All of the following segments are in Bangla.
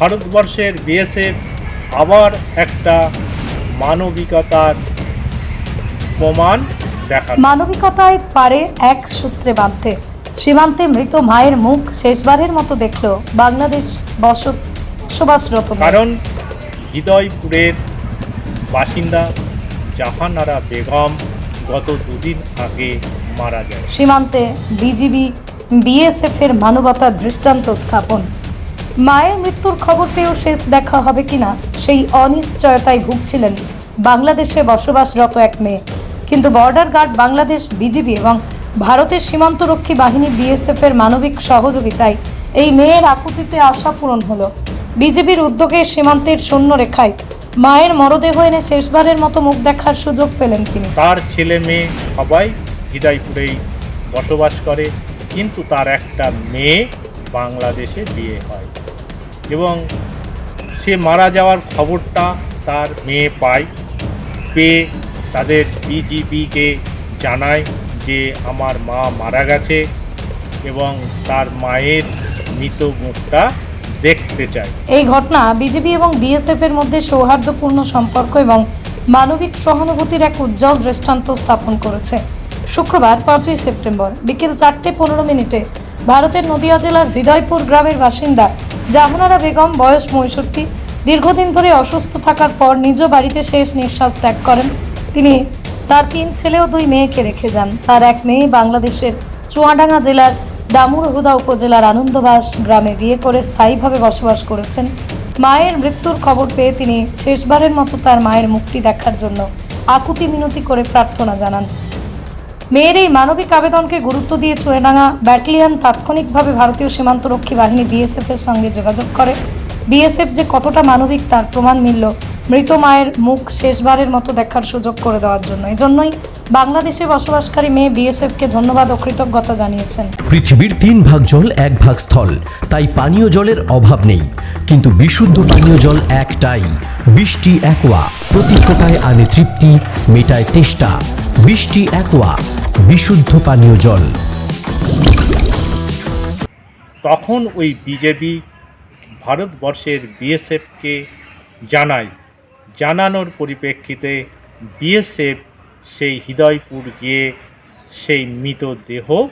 ভারতবর্ষের বিএসএফ আবার একটা মানবিকতার প্রমাণ দেখা মানবিকতায় পারে এক সূত্রে বাঁধতে। সীমান্তে মৃত মায়ের মুখ শেষবারের মতো দেখল বাংলাদেশ বসত বসবাসরত কারণ হৃদয়পুরের বাসিন্দা জাহানারা বেগম গত দুদিন আগে মারা যায় সীমান্তে বিজিবি বিএসএফ এর মানবতার দৃষ্টান্ত স্থাপন। মায়ের মৃত্যুর খবর পেয়েও শেষ দেখা হবে কিনা, সেই অনিশ্চয়তায় ভুগছিলেন বাংলাদেশে বসবাসরত এক মেয়ে। কিন্তু বর্ডার গার্ড বাংলাদেশ, বিজিবি এবং ভারতের সীমান্তরক্ষী বাহিনী বিএসএফ এর মানবিক সহযোগিতায় এই মেয়ের আকুতিতে আশা পূরণ হলো। বিজেপির উদ্যোগে সীমান্তের শূন্য রেখায় মায়ের মরদেহ এনে শেষবারের মতো মুখ দেখার সুযোগ পেলেন তিনি। তার ছেলে মেয়ে সবাই হৃদয়পুরেই বসবাস করে, কিন্তু তার একটা মেয়ে বাংলাদেশে বিয়ে হয়। এবং সে মারা যাওয়ার খবরটা তার মেয়ে পায় পেয়ে তাদের বিজিবিকে জানায় যে আমার মা মারা গেছে এবং তার মায়ের মৃত মুখটা দেখতে চায় এই ঘটনা বিজেপি এবং বিএসএফ এর মধ্যে সৌহার্দ্যপূর্ণ সম্পর্ক এবং মানবিক সহানুভূতির এক উজ্জ্বল দৃষ্টান্ত স্থাপন করেছে। শুক্রবার পাঁচই সেপ্টেম্বর বিকেল চারটে পনেরো মিনিটে ভারতের নদিয়া জেলার হৃদয়পুর গ্রামের বাসিন্দা জাহানারা বেগম, বয়স পঁয়ষট্টি, দীর্ঘদিন ধরে অসুস্থ থাকার পর নিজ বাড়িতে শেষ নিঃশ্বাস ত্যাগ করেন। তিনি তার তিন ছেলে ও দুই মেয়েকে রেখে যান। তার এক মেয়ে বাংলাদেশের চুয়াডাঙ্গা জেলার দামুরহুদা উপজেলার আনন্দবাস গ্রামে বিয়ে করে স্থায়ীভাবে বসবাস করেছেন। মায়ের মৃত্যুর খবর পেয়ে তিনি শেষবারের মতো তার মায়ের মুক্তি দেখার জন্য আকুতি মিনতি করে প্রার্থনা জানান। মেয়ের এই মানবিক আবেদনকে গুরুত্ব দিয়ে চুয়াডাঙ্গা ব্যাটালিয়ন তাৎক্ষণিকভাবে ভারতীয় সীমান্তরক্ষী বাহিনী বিএসএফ এর সঙ্গে যোগাযোগ করে। বিএসএফ যে কতটা মানবিক তার প্রমাণ মিলল মৃত মায়ের মুখ শেষবারের মতো দেখার সুযোগ করে দেওয়ার জন্য। এজন্যই বাংলাদেশে বসবাসকারী মেয়ে বিএসএফকে ধন্যবাদ ও কৃতজ্ঞতা জানিয়েছেন। পৃথিবীর তিন ভাগ জল এক ভাগ স্থল। তাই পানীয় জলের অভাব নেই। কিন্তু বিশুদ্ধ পানীয় জল একটাই। বৃষ্টি একোয়া। প্রতি ফোটায় আনে তৃপ্তি মেটায় তেষ্টা। বৃষ্টি একোয়া। বিশুদ্ধ পানীয় জল। তখন ওই বিজেপি ভারতবর্ষের বিএসএফকে জানায় জানানোর পরিপ্রেক্ষিতে বিএসএফ সেই হৃদয়পুর গিয়ে সেই মৃতদেহ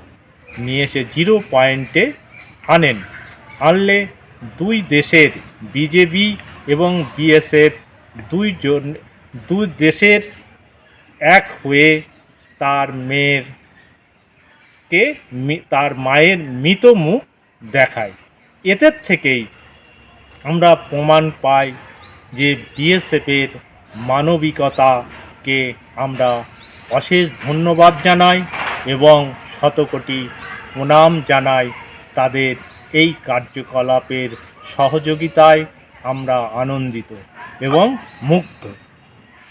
নিয়ে এসে জিরো পয়েন্টে আনেন। আনলে দুই দেশের বিজেপি এবং বিএসএফ দুইজন, দুই দেশের এক হয়ে তার মেয়ের কে তার মায়ের মৃত মুখ দেখায়। এদের থেকেই আমরা প্রমাণ পাই যে বিএসএফের মানবিকতাকে আমরা অশেষ ধন্যবাদ জানাই এবং শতকোটি প্রণাম জানাই তাদের এই কার্যকলাপের সহযোগিতায় আমরা আনন্দিত এবং মুগ্ধ।